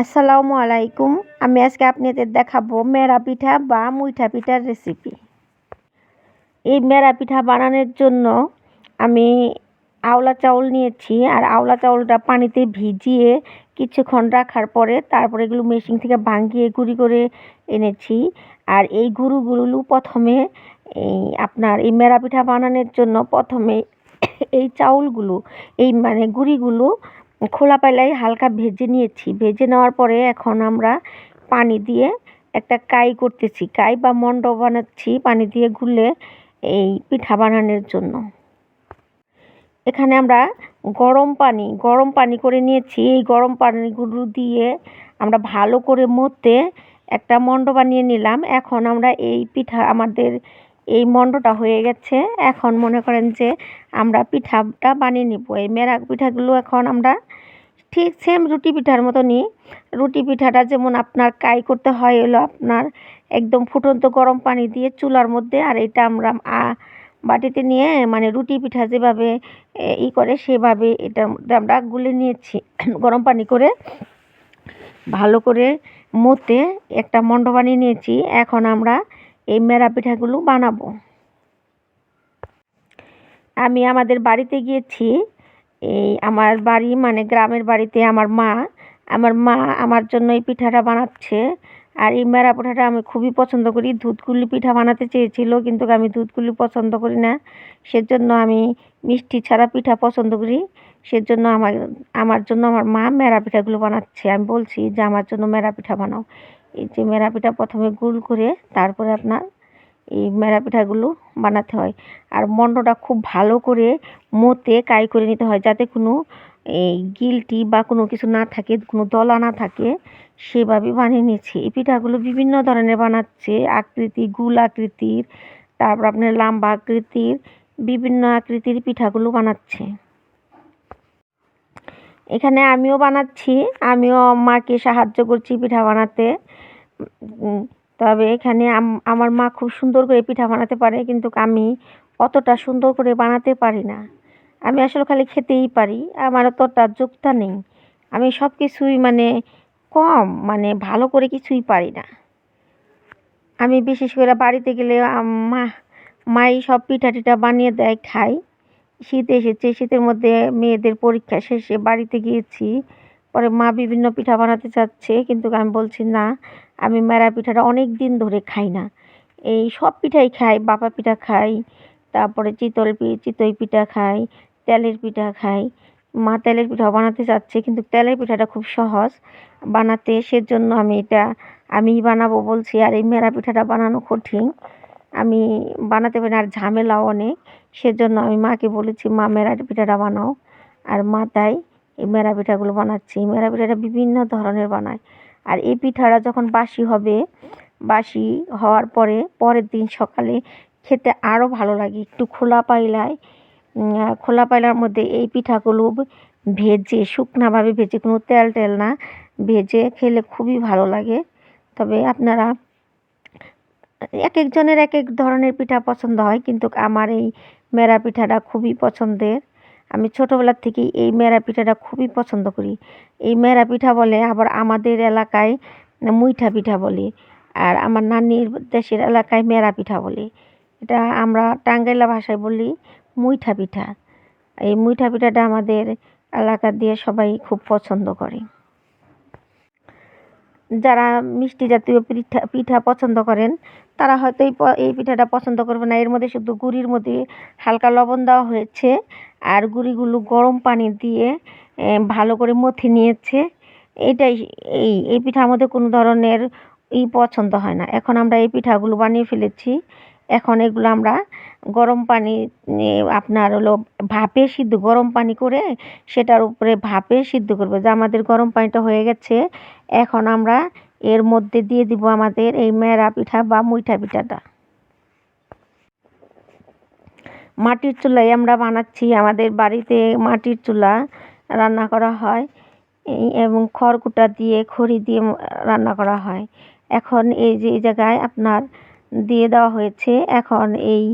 আসসালামু আলাইকুম। আমি আজকে আপনাদের দেখাবো মেরা পিঠা বা মুইঠা পিঠার রেসিপি এই মেরা পিঠা বানানোর জন্য আমি আওলা চাউল নিয়েছি আর আওলা চাউলটা পানিতে ভিজিয়ে কিছুক্ষণ রাখার পরে তারপরে এগুলো মেশিন থেকে ভাঙিয়ে গুঁড়ি করে এনেছি। আর এই গুঁড়োগুলো প্রথমে এই আপনার এই মেরা পিঠা বানানোর জন্য প্রথমে এই চাউলগুলো, এই মানে গুঁড়িগুলো খোলা পাইলাই হালকা ভেজে নিয়েছি। ভেজে নেওয়ার পরে এখন আমরা পানি দিয়ে একটা কাই করতেছি। কাই বা মন্ড বানাচ্ছি পানি দিয়ে গুলে এই পিঠা বানানোর জন্য। এখানে আমরা গরম পানি গরম পানি করে নিয়েছি। এই গরম পানিগুলো দিয়ে আমরা ভালো করে মতে একটা মন্ড বানিয়ে নিলাম। এখন আমরা এই পিঠা আমাদের এই মন্ডটা হয়ে গেছে। এখন মনে করেন যে আমরা পিঠাটা বানিয়ে নিব। এই মেরাক পিঠাগুলো এখন আমরা ঠিক সেম রুটি পিঠার মতনই। রুটি পিঠাটা যেমন আপনার কাই করতে হয় হলো আপনার একদম ফুটন্ত গরম পানি দিয়ে চুলার মধ্যে আর এটা আমরা বাটিতে নিয়ে মানে রুটি পিঠা যেভাবে ই করে সেভাবে এটার মধ্যে আমরা গুলে নিয়েছি। গরম পানি করে ভালো করে মতে একটা মন্ড বানিয়ে নিয়েছি। এখন আমরা এই মেরা পিঠাগুলো বানাবো। আমি আমাদের বাড়িতে গিয়েছি, এই আমার বাড়ি মানে গ্রামের বাড়িতে আমার মা আমার মা আমার জন্য এই পিঠাটা বানাচ্ছে। আর এই মেরা পিঠাটা আমি খুবই পছন্দ করি। দুধকুলি পিঠা বানাতে চেয়েছিল, কিন্তু আমি দুধকুলি পছন্দ করি না। সেজন্য আমি মিষ্টি ছাড়া পিঠা পছন্দ করি। সেজন্য আমার আমার জন্য আমার মা মেরা পিঠাগুলো বানাচ্ছে। আমি বলছি যে আমার জন্য মেরা পিঠা বানাও। এই যে মেরা পিঠা প্রথমে গুল করে তারপরে আপনার এই মেরা পিঠাগুলো বানাতে হয়। আর মন্ডটা খুব ভালো করে মতে কাই করে নিতে হয় যাতে কোনো এই গিলটি বা কোনো কিছু না থাকে, কোনো দলা না থাকে, সেভাবে বানিয়ে নিয়েছি। এই পিঠাগুলো বিভিন্ন ধরনের বানাচ্ছে, আকৃতি, গুল আকৃতির, তারপর আপনার লাম্বা আকৃতির, বিভিন্ন আকৃতির পিঠাগুলো বানাচ্ছে। এখানে আমিও বানাচ্ছি, আমিও মাকে সাহায্য করছি পিঠা বানাতে। তবে এখানে আমার মা খুব সুন্দর করে পিঠা বানাতে পারে, কিন্তু আমি অতটা সুন্দর করে বানাতে পারি না। আমি আসলে খালি খেতেই পারি, আমার অতটা যোগটা নেই। আমি সব কিছুই মানে কম মানে ভালো করে কিছুই পারি না। আমি বিশেষ করে বাড়িতে গেলে মা, মাই সব পিঠা টিঠা বানিয়ে দেয়, খাই। শীত এসেছে, শীতের মধ্যে মেয়েদের পরীক্ষা শেষে বাড়িতে গিয়েছি। পরে মা বিভিন্ন পিঠা বানাতে চাচ্ছে, কিন্তু আমি বলছি, না, আমি মেরা পিঠাটা অনেক দিন ধরে খাই না। এই সব পিঠাই খাই, বাপা পিঠা খাই, তারপরে চিতল চিতই পিঠা খাই, তেলের পিঠা খাই। মা তেলের পিঠা বানাতে চাচ্ছে, কিন্তু তেলের পিঠাটা খুব সহজ। বানাতে সেজন্য আমি এটা আমি বানাবো বলছি, আর এই মেরা পিঠাটা বানানো কঠিন। আমি বানাতে পারি আর ঝামেলাও অনেক। সেজন্য আমি মাকে বলেছি, মা, মেরা পিঠাটা বানাও। আর মা তাই এই মেরা পিঠাগুলো বানাচ্ছি। মেরা পিঠাটা বিভিন্ন ধরনের বানায়। আর এই পিঠাটা যখন বাসি হবে, বাসি হওয়ার পরে পরের দিন সকালে খেতে আরও ভালো লাগে। একটু খোলা পাইলায় খোলা পাইলার মধ্যে এই পিঠাগুলো ভেজে, শুকনাভাবে ভেজে, কোনো তেল টেল না, ভেজে খেলে খুবই ভালো লাগে। তবে আপনারা, এক একজনের এক এক ধরনের পিঠা পছন্দ হয়, কিন্তু আমার এই মেরা পিঠাটা খুবই পছন্দের। আমি ছোটোবেলার থেকেই এই মেরা পিঠাটা খুবই পছন্দ করি। এই মেরা পিঠা বলে আবার আমাদের এলাকায় মুইঠা পিঠা বলে আর আমার নানির দেশের এলাকায় মেরা পিঠা বলে। এটা আমরা টাঙ্গাইলা ভাষায় বলি মুইঠা পিঠা। এই মুইঠা পিঠাটা আমাদের এলাকা দিয়ে সবাই খুব পছন্দ করে। যারা মিষ্টি জাতীয় পিঠা পিঠা পছন্দ করেন, তারা হয়তো এই এই পিঠাটা পছন্দ করবে না। এর মধ্যে শুধু গুড়ির মধ্যে হালকা লবণ দেওয়া হয়েছে আর গুড়িগুলো গরম পানি দিয়ে ভালো করে মথে নিয়েছে। এটাই এই এই পিঠার মধ্যে কোনো ধরনের ই পছন্দ হয় না। এখন আমরা এই পিঠাগুলো বানিয়ে ফেলেছি। এখন এগুলো আমরা গরম পানি আপনার হলো ভাপে সিদ্ধ, গরম পানি করে সেটার উপরে ভাপে সিদ্ধ করব। যে আমাদের গরম পানিটা হয়ে গেছে, এখন আমরা এর মধ্যে দিয়ে দিব আমাদের এই মেরা পিঠা বা মুইঠা পিঠাটা। মাটির চুলায় আমরা বানাচ্ছি, আমাদের বাড়িতে মাটির চুলা রান্না করা হয় এবং খড়কুটা দিয়ে, খড়ি দিয়ে রান্না করা হয়। এখন এই যে এই জায়গায় আপনার দিয়ে দেওয়া হয়েছে, এখন এই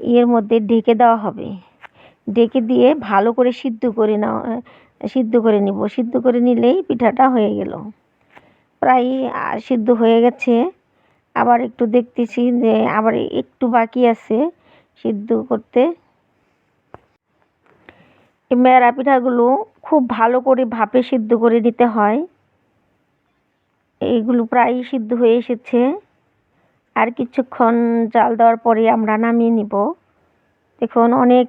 ইয়ের মধ্যে ঢেকে দেওয়া হবে। ঢেকে দিয়ে ভালো করে সিদ্ধ করে নেওয়া, সিদ্ধ করে নিব। সিদ্ধ করে নিলেই পিঠাটা হয়ে গেল। প্রায় সিদ্ধ হয়ে গেছে। আবার একটু দেখতেছি যে আবার একটু বাকি আছে সিদ্ধ করতে। মেরা পিঠাগুলো খুব ভালো করে ভাপে সিদ্ধ করে নিতে হয়। এইগুলো প্রায় সিদ্ধ হয়ে এসেছে। আর কিছুক্ষণ জাল দেওয়ার পরে আমরা নামিয়ে নিব। দেখুন, অনেক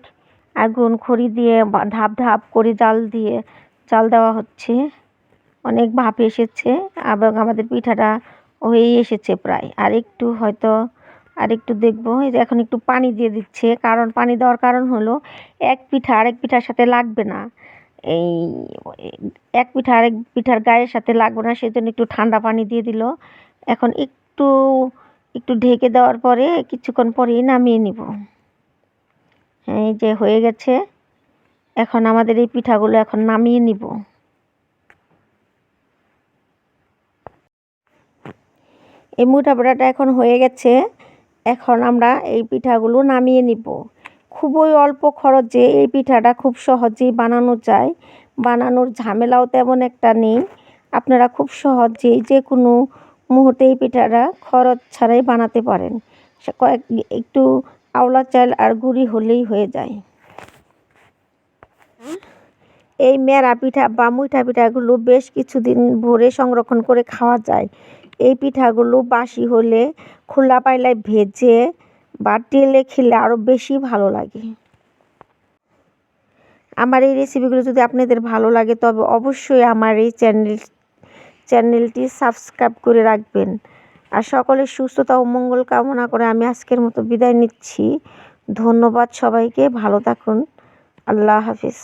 আগুন খড়ি দিয়ে ধাপ ধাপ করে জাল দিয়ে, জাল দেওয়া হচ্ছে। অনেক ভাপ এসেছে এবং আমাদের পিঠাটা হয়েই এসেছে প্রায়। আর একটু হয়তো, আর একটু দেখব। এই যে এখন একটু পানি দিয়ে দিচ্ছে, কারণ পানি দেওয়ার কারণ হলো এক পিঠা আরেক পিঠার সাথে লাগবে না। এই, এক পিঠা আরেক পিঠার গায়ের সাথে লাগবে না, সেজন্য একটু ঠান্ডা পানি দিয়ে দিল। এখন একটু একটু ঢেকে দেওয়ার পরে কিছুক্ষণ পরেই নামিয়ে নিব। হ্যাঁ এই যে হয়ে গেছে। এখন আমাদের এই পিঠাগুলো এখন নামিয়ে নিব। এই মুঠা পিঠাটা এখন হয়ে গেছে। এখন আমরা এই পিঠাগুলো নামিয়ে নিব। খুবই অল্প খরচে এই পিঠাটা খুব সহজেই বানানো যায়। বানানোর ঝামেলাও তেমন একটা নেই। আপনারা খুব সহজেই যে কোনো মুহূর্তে এই পিঠাটা খরচ ছাড়াই বানাতে পারেন। কয়েক, একটু আওলা চাল আর গুড়ি হলেই হয়ে যায়। এই মেরা পিঠা বা মুইঠা পিঠাগুলো বেশ কিছুদিন ভরে সংরক্ষণ করে খাওয়া যায়। এই পিঠাগুলো বাসি হলে খোলা পাইলায় ভেজে বা তেলে খেলে আরও বেশি ভালো লাগে। আমার এই রেসিপিগুলো যদি আপনাদের ভালো লাগে, তবে অবশ্যই আমার এই চ্যানেল চ্যানেলটি সাবস্ক্রাইব করে রাখবেন। আর সকলের সুস্থতা ও মঙ্গল কামনা করে আমি আজকের মতো বিদায় নিচ্ছি। ধন্যবাদ সবাইকে, ভালো থাকুন। আল্লাহ হাফিজ।